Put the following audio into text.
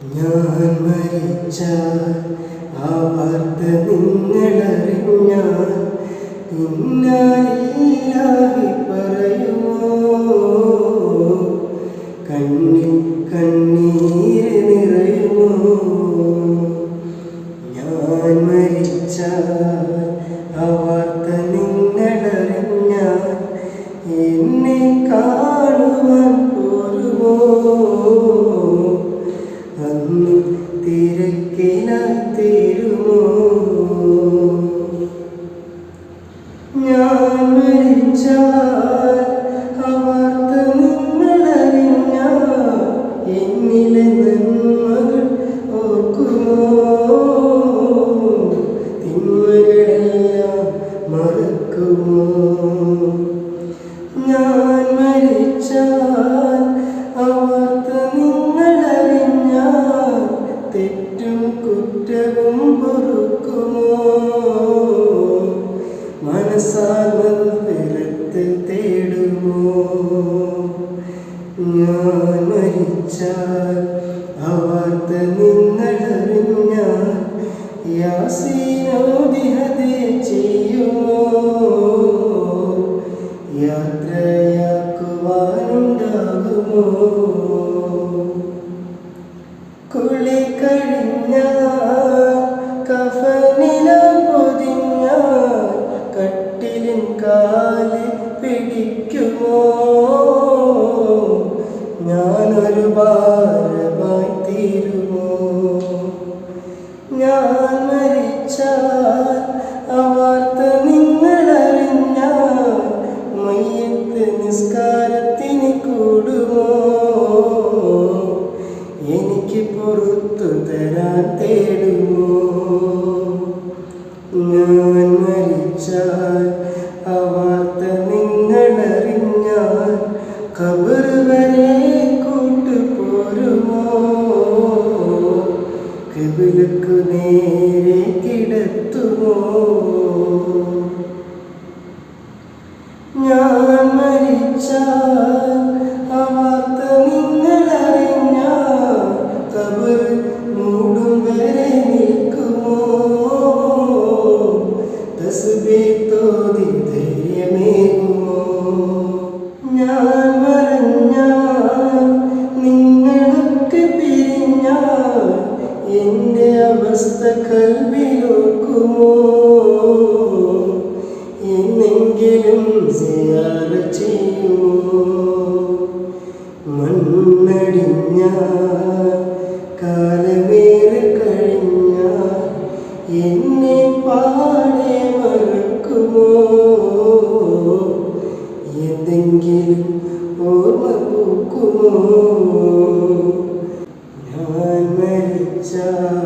ഞാൻ മരിച്ച ആ വാർത്ത നിങ്ങളറിഞ്ഞാൽ ഇന്നായി പറയുമോ കണ്ണിൽ കണ്ണീര് നിറയുമോ ഞാൻ മരിച്ച ആ വാർത്ത നിങ്ങളറിഞ്ഞാൽ എന്നെ അന്ന് തിരക്കിലായി തീരുമോ? ഞാൻ മരിച്ചാൽ ആ കുറ്റവും പൊറുക്കുമോ മനസ്സാൽ പിടിക്കുമോ ഞാനൊരു ഭാരമായി തീരുമോ ഞാൻ മരിച്ചാൽ ആ വാർത്ത നിങ്ങളറിഞ്ഞാൽ മയ്യത്ത് നിസ്കാരത്തിന് കൂടുമോ? എനിക്ക് പുറത്തു തരാൻ തേടുമോ? ഞാൻ മരിച്ചാൽ ആ വാർത്ത നിങ്ങളറിഞ്ഞാൽ കബർ വരെ കൂട്ടുപോരുമോ കബിലക്കു നേരെ കിടത്തുമോ? ഞാൻ മരിച്ചാൽ ആ വാർത്ത നിങ്ങളറിഞ്ഞാൽ കബർ മൂടും വരെ നിൽക്കുമോ? തസ്ബീ തോതി ധൈര്യമേകുമോ എന്നെ പാടെ മറക്കുമോ? എന്തെങ്കിലും ഓർമ്മ പൂക്കുമോ? ഞാൻ മരിച്ചാൽ